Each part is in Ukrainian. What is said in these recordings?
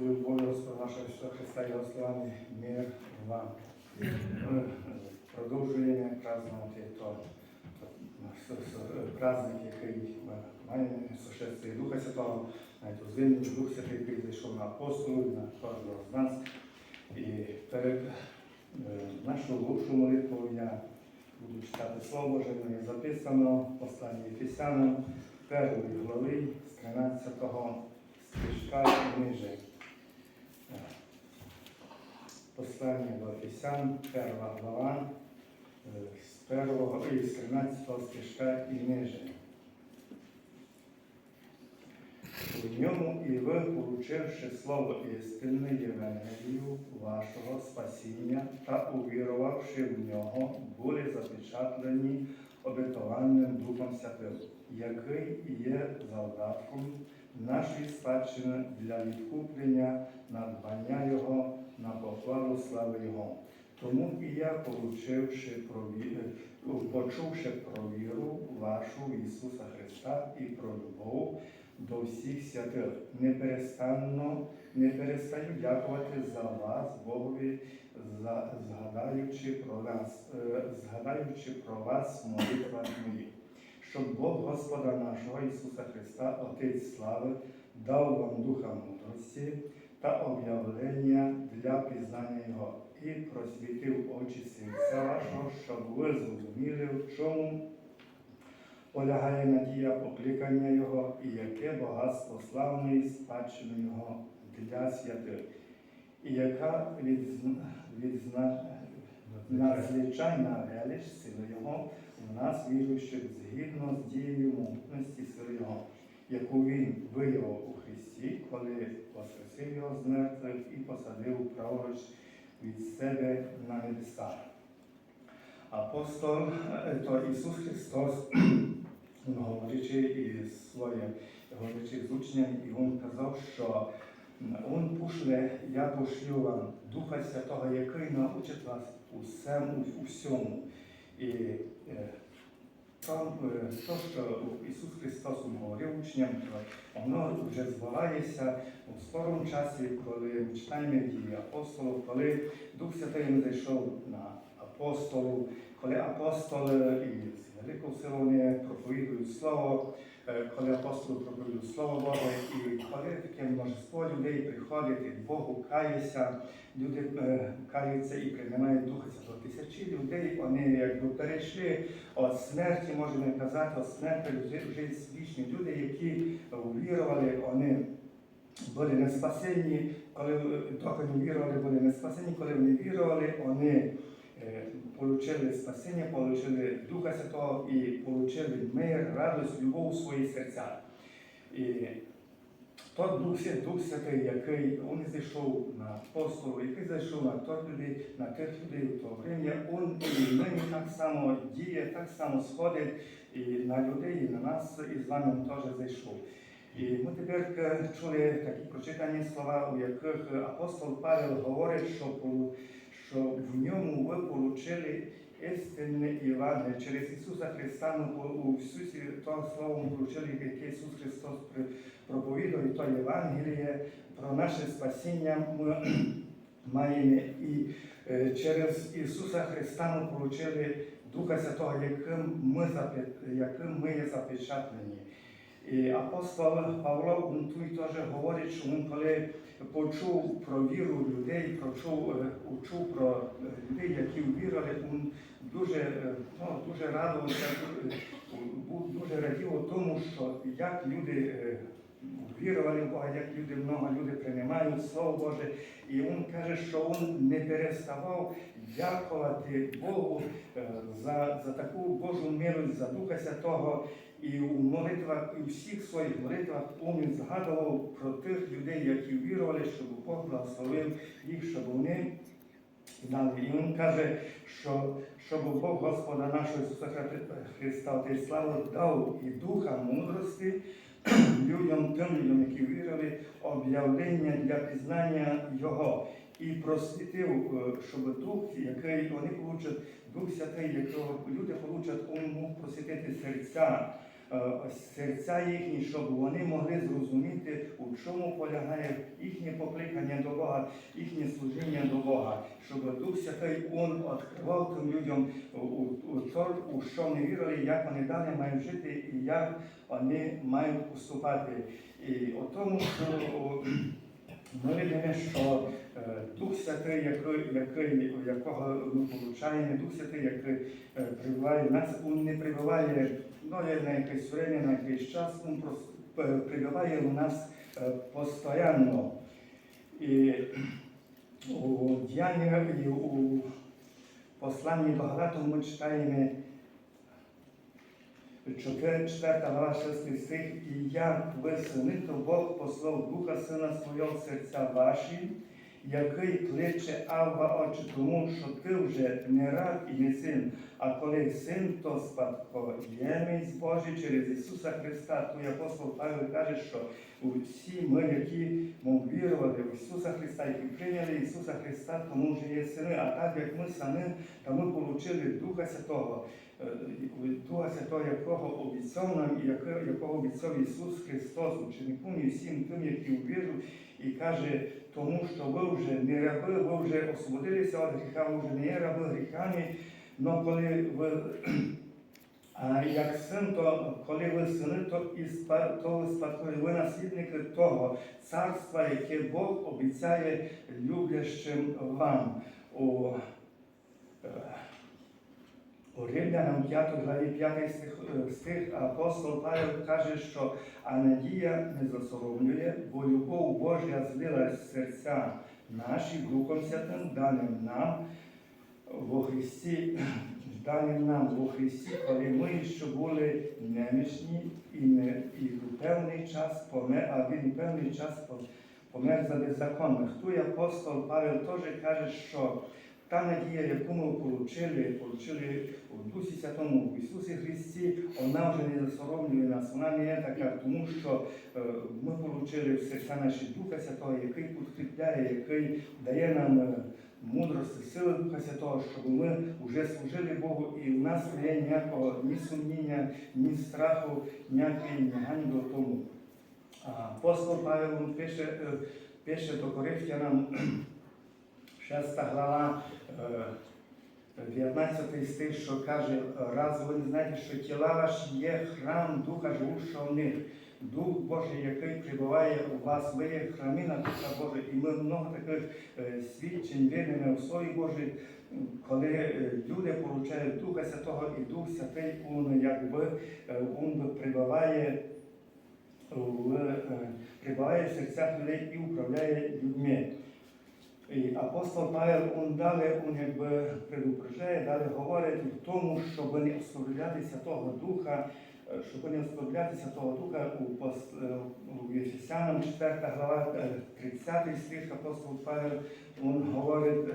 свою волю Господа нашого Христа і Господи, мир вам. Ми продовжуємо празднувати то, праздник, який ми маємо Духа Святого, навіть у звільненні Дух Святий, який зайшов на апостолів, на кожного з нас. І перед е, нашою лучшою молитвою я буду читати Слово Боже, мені записано в посланні Ефесянам, першої глави з 13 стишка і ниже. Е, Послання до Ефесян, перша глава, е, з першого і з 13 стишка і ниже. У ньому і ви, получивши слово істини Євангелію вашого спасіння та увірувавши в нього, були запечатлені обетованим Духом Святим, який є завдатком нашої спадщини для відкуплення надбання Його на похвалу слави Його. Тому і я, получивши про ві- почувши про віру вашу Ісуса Христа і про любов до всіх святих, неперестанно, не перестаю дякувати за вас, Богові, за, згадаючи про нас, е, згадаючи про вас в молитвах моїх, щоб Бог Господа нашого Ісуса Христа, Отець слави, дав вам духа мудрості та об'явлення для пізнання Його і просвітив очі серця вашого, щоб ви зрозуміли, в чому полягає надія покликання Його і яке багатство славної спадщини Його для святих, і яка відзна, відзна, надзвичайна. велич сили Його нас віруючих згідно з дією могутності сили яку Він виявив у Христі, коли воскресив Його з мертвих і посадив праворуч від себе на небесах. Апостол, е, то Ісус Христос, говорячи із своїм, говорячи з учнями, і Він казав, що Він пошле, я пошлю вам Духа Святого, який научить вас усему, усьому. І е, то, е, то, що Ісус Христос говорив учням, то воно вже збувається у скорому часі, коли ми читаємо дії апостолів, коли Дух Святий зайшов на апостолу, коли апостоли із великою силою вони проповідують Слово, е, коли апостоли проповідують Слово Боже, і коли таке множество людей приходить і Богу кається, люди е, каються і приймають Духа Святого. Тисячі людей, вони якби перейшли від смерті, можемо казати, від смерті вже вічні люди, які увірували, вони були не спасені, коли доки не вірували, були не спасені, коли вони вірували, вони е, получили спасіння, получили Духа Святого і получили мир, радость, любов у свої серця. І тот Дух, Свя- Дух Святий, який він зайшов на апостолів, який зайшов на тих людей, на тих людей в то время, він і нині так само діє, так само сходить і на людей, і на нас, і з вами теж зайшов. І ми тепер е, чули такі прочитані слова, у яких апостол Павел говорить, що, що в ньому ви получили істинне Євангеліє через Ісуса Христа. Ми у Ісусі то слово ми получили, яке Ісус Христос проповідав, і то Євангеліє про наше спасіння ми маємо і е, через Ісуса Христа ми получили Духа Святого, яким ми, яким ми є запечатлені. І апостол Павло він тут теж говорить, що він коли почув про віру людей, почув, е, почув про е, людей, які вірили, він дуже, е, ну, дуже радувався, був дуже радів тому, що як люди вірували в Бога, як люди много люди приймають Слово Боже. І він каже, що він не переставав дякувати Богу е, за, за таку Божу милость, за Духа Святого. І у молитвах, і у всіх своїх молитвах він згадував про тих людей, які вірували, щоб Бог благословив їх, щоб вони знали. І він каже, що щоб Бог Господа нашого Ісуса Христа Отець слави дав і духа мудрості людям, тим людям, які вірили, об'явлення для пізнання Його. І просвітив, е, щоб дух, який вони получать, Дух Святий, якого люди получать, він мог просвітити серця серця їхні, щоб вони могли зрозуміти, у чому полягає їхнє покликання до Бога, їхнє служіння до Бога, щоб Дух Святий Он відкривав тим людям у, то, що вони вірили, як вони далі мають жити і як вони мають поступати. І у тому, що ми видимо, що е, Дух Святий, який, якого ми получаємо, Дух Святий, який е, прибуває нас, він не прибуває ну, на якесь время, на якийсь час, він е, прибуває у нас е, постійно. І у діяннях і у посланні Галатам ми читаємо 4, 4 глава 6 стих, і як ви то Бог послав Духа Сина Свого серця ваші, який кличе Авва Отче, тому що ти вже не раб і не син, а коли син, то спадкоємець Божий через Ісуса Христа. Той апостол Павло каже, що усі ми, які мов вірували в Ісуса Христа, які прийняли Ісуса Христа, тому вже є сини, а так як ми самі, то ми отримали Духа Святого. Е, Духа Святого, якого обіцяв нам, і якого обіцяв Ісус Христос, ученикам і всім тим, які увіруть, і каже, тому що ви вже не раби, ви вже освободилися від гріха, ви вже не є раби гріхами, але коли ви а як син, то коли ви сини, то і то спадкові, ви наслідники того царства, яке Бог обіцяє люблящим вам. У, е, Римлянам 5 главі 5 стих, е, стих апостол Павел каже, що а надія не засоромлює, бо любов Божа злилась в серця наші Духом Святим, даним нам во Христі, даним нам во Христі, коли ми ще були немічні і, не, і в певний час помер, а він певний час помер за беззаконних. Тут апостол Павел теж каже, що та надія, яку ми получили, получили у Дусі Святому, в Ісусі Христі, вона вже не засоромлює нас, вона не є така, тому що е, ми получили в серця наші Духа Святого, який підкріпляє, який дає нам е, мудрості, сили Духа Святого, щоб ми вже служили Богу, і в нас не є ніякого ні сумніння, ні страху, ніякої ні ганьби в тому. Апостол Павел пише, е, пише до Коринфянам, 6 глава, е, 19 стих, що каже, раз ви не знаєте, що тіла ваші є храм Духа живущого в них. Дух Божий, який прибуває у вас, ви є храмина Духа Божа, і ми много таких е, свідчень видимо у Слові Божій, коли е, люди получають Духа Святого, і Дух Святий, він якби е, він прибуває в, е, прибуває в серцях людей і управляє людьми. І апостол Павел он далі он якби предупреждає, далі говорить в тому, щоб не ослаблятися того духа, е, щоб не ослаблятися того духа у, пос- е, у Єфесянам 4 глава, е, 30 стих апостол Павел он говорить, е,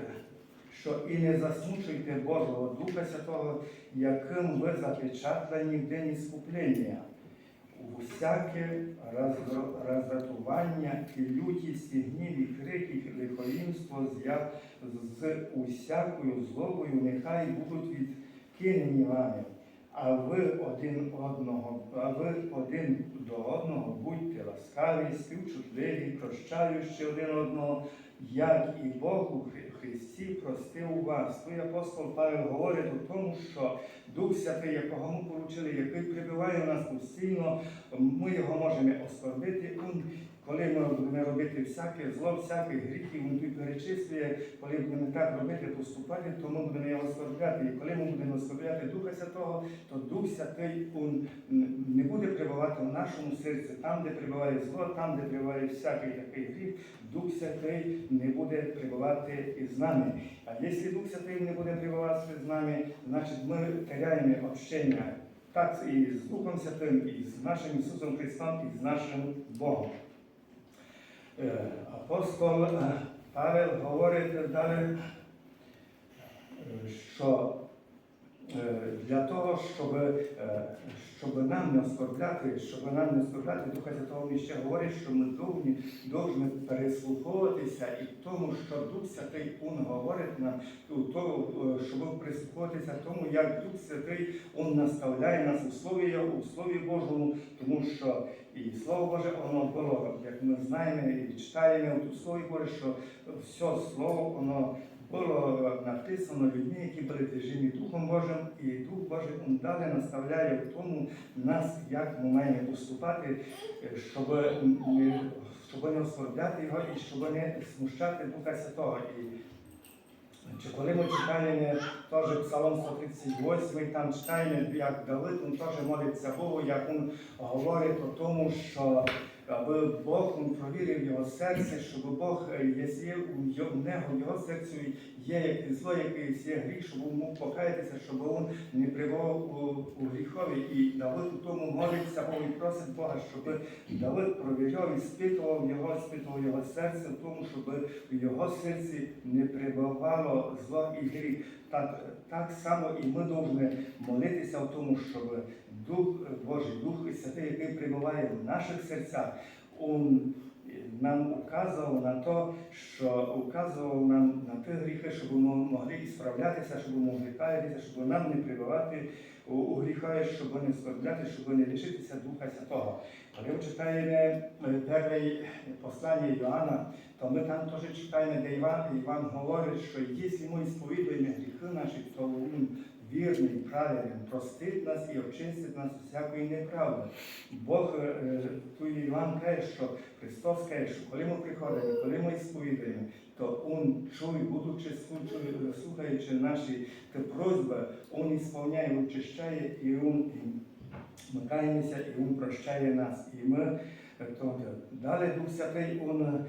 що і не засмучуйте Божого Духа Святого, яким ви запечатлені в день іскуплення усяке роздратування і лютість, і гнів, і крик, і лихоїмство з, усякою злобою нехай будуть відкинені вами. А ви один одного, а ви один до одного будьте ласкаві, співчутливі, прощаючи один одного, як і Бог у Хри- Христі простив вас. Той апостол Павел говорить у тому, що Дух Святий, якого ми поручили, який прибиває нас постійно, ми його можемо оскорбити. Коли ми будемо робити всяке зло, всяких гріхів, він тут перечислює, коли будемо так робити, поступати, то ми будемо його оскорбляти. І коли ми будемо оскорбляти Духа Святого, то Дух Святий він не буде прибувати в нашому серці, там, де прибуває зло, там, де прибуває всякий такий гріх, Дух Святий не буде прибувати із нами. А якщо Дух Святий не буде прибувати з нами, значить ми теряємо общення так і з Духом Святим, і з нашим Ісусом Христом, і з нашим Богом. Е, Апостол е, Павел говорить далі, е, що для того, щоб, е, щоб нам не оскорбляти, щоб нам не оскорбляти Духа Святого, він ще говорить, що ми повинні повинні переслуховуватися і тому, що Дух Святий Он говорить нам, то, е, щоб прислуховуватися тому, як Дух Святий Он наставляє нас у Слові, у Слові Божому, тому що і Слово Боже, воно було, як ми знаємо і читаємо у Слові Боже, що все Слово, воно було написано людьми, які були тяжені Духом Божим, і Дух Божий далі наставляє в тому нас, як ми маємо поступати, щоб щоб не оскорбляти його і щоб не смущати Духа Святого. І чи коли ми читаємо теж Псалом 138, там читаємо, як Давид, він теж молиться Богу, як він говорить о тому, що аби Бог провірив його серце, щоб Бог, е, якщо у його- в нього, в його серці є зло, якийсь є гріх, щоб мог покаятися, щоб він не прибував у, у гріхові. І Давид у тому молиться Богу і просить Бога, щоб Давид провіряв і спитував його, спитував його серце в тому, щоб в його серці не прибувало зло і гріх. Так, так само і ми повинні молитися в тому, щоб Дух Божий, Дух Святий, який прибуває в наших серцях, Он нам указував на те, що указував нам на ті гріхи, щоб ми могли справлятися, щоб ми могли каятися, щоб нам не прибувати у, гріха, щоб не скорбляти, щоб не лишитися Духа Святого. Коли ми читаємо е, перше послання Йоанна, то ми там теж читаємо, де Іван, Іван говорить, що якщо ми сповідуємо гріхи наші, то він вірний, правильний, простить нас і очистить нас від всякої неправди. Бог е, тут Іван каже, що Христос каже, що коли ми приходимо, коли ми сповідуємо, то Він чує, будучи слухаючи, наші просьби, Він ісполняє, очищає і Він ми каємося, і Він прощає нас. І ми е, то, далі Дух Святий, Он,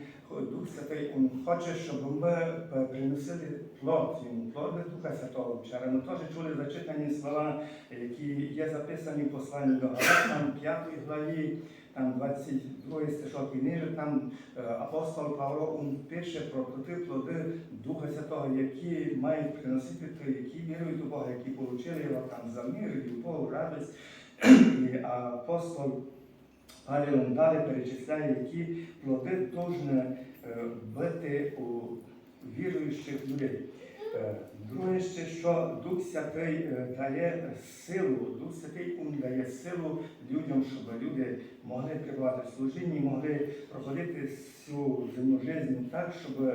Дух Святий, Он хоче, щоб ми е, приносили плод, йому плод Духа Святого. Вчора ми теж чули зачитані слова, які є записані в посланні до Галатам, 5 главі, там 22 стишок і ниже, там е, апостол Павло він пише про ті плоди Духа Святого, які мають приносити ті, які вірують у Бога, які отримали його там за мир, любов, радість. І апостол Павел він далі перечисляє, які плоди повинні е, бути у віруючих людей. Е, Друге ще, що Дух Святий е, дає силу, Дух Святий він дає силу людям, щоб люди могли прибувати в служінні, могли проходити всю земну життя так, щоб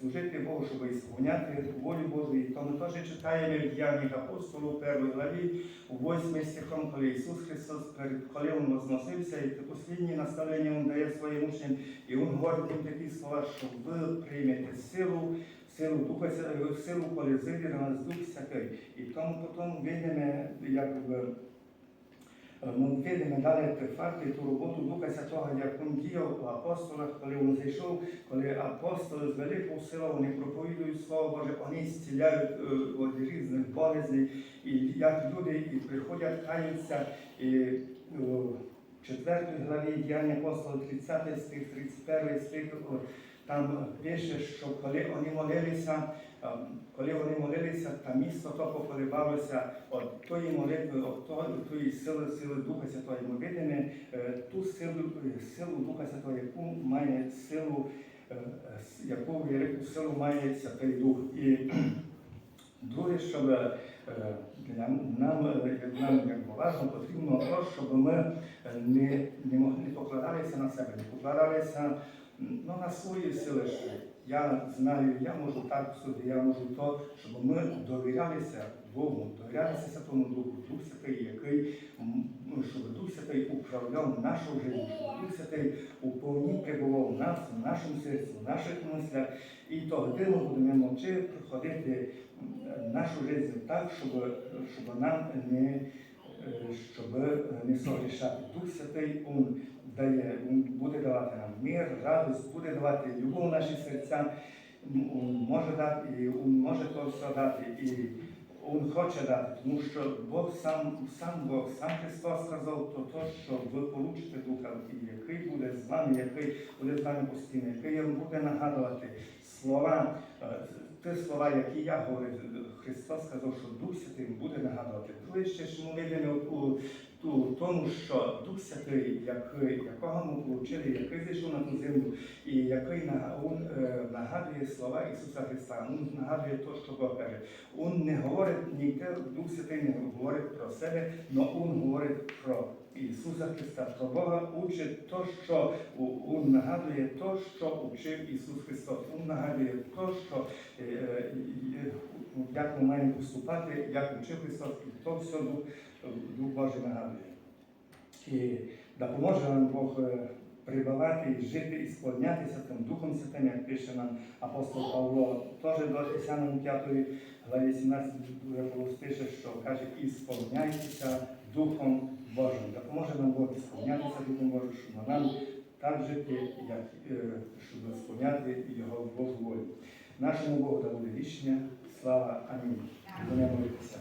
служити Богу, щоб ісполняти волю Божу. І то ми теж читаємо в Діяннях апостолу, в першій главі, у 8 стихом, коли Ісус Христос, коли Він возносився, і останнє наставлення Він дає своїм учням, і Він говорить їм такі слова, що ви приймете силу, силу Духа, силу, коли зайде на нас Дух Святий. І тому потім видимо, якби, ми видимо далі ті ту роботу Духа Святого, як він діяв у апостолах, коли він зайшов, коли апостоли з великою силою вони проповідують Слово Боже, вони зціляють від різних болезней, і як люди і приходять, каються, і в четвертій главі діяння апостола 30 стих, 31 стих, там пише, що коли вони молилися, е, коли вони молилися, та місто то поколебалося від тої молитви, від тої сили, сили Духа Святого. Ми видимо е, ту силу, е, силу Духа Святого, яку має силу, е, яку велику силу має Святий Дух. І друге, щоб е, для нам, е, нам як важливо, потрібно то, щоб ми е, не, не могли покладалися на себе, не покладалися ну, на свої сили. що Я знаю, я можу так собі, я можу то, щоб ми довірялися Богу, довірялися Святому Духу, Дух Святий, який, ну, щоб Дух Святий управляв нашу життя, щоб Дух Святий у повні прибував нас, в нашому серці, в наших мислях. І тоді ми будемо мовчи проходити нашу життя так, щоб, щоб нам не, щоб не согрішати. Дух Святий Он дає, Він буде давати нам мир, радість, буде давати любов в наші серця, Он може дати, і Він може то все дати. І він хоче дати, тому що Бог сам, сам Бог, сам Христос сказав то, то, що ви получите Духа, і який буде з вами, який буде з вами постійно, який буде нагадувати слова, е, ті слова, які я говорив, Христос сказав, що Дух Святий буде нагадувати. Ще ж ми видимо у тому, що Дух Святий, як, якого ми отримали, який зійшов на ту землю, і який е, нагадує слова Ісуса Христа, Він нагадує те, що Бог каже. Він не говорить, ніде Дух Святий не говорить про себе, але Він говорить про Ісуса Христа, про Бога учить то, що Він нагадує то, що учив Ісус Христос. Він нагадує то, що е, е, е, як ми маємо поступати, як учив Христос, і то все Дух, Божий нагадує. І допоможе нам Бог прибавати жити і сповнятися тим Духом Святим, як пише нам апостол Павло, теж до Ефесянам 5 главі 17 пише, що каже, і сповняйтеся Духом Божим. Допоможе нам Бог сповнятися Духом Божим, щоб нам так жити, як, е, щоб сповняти Його Божу волю. Нашому Богу да буде вічня слава. Амінь. Молитися.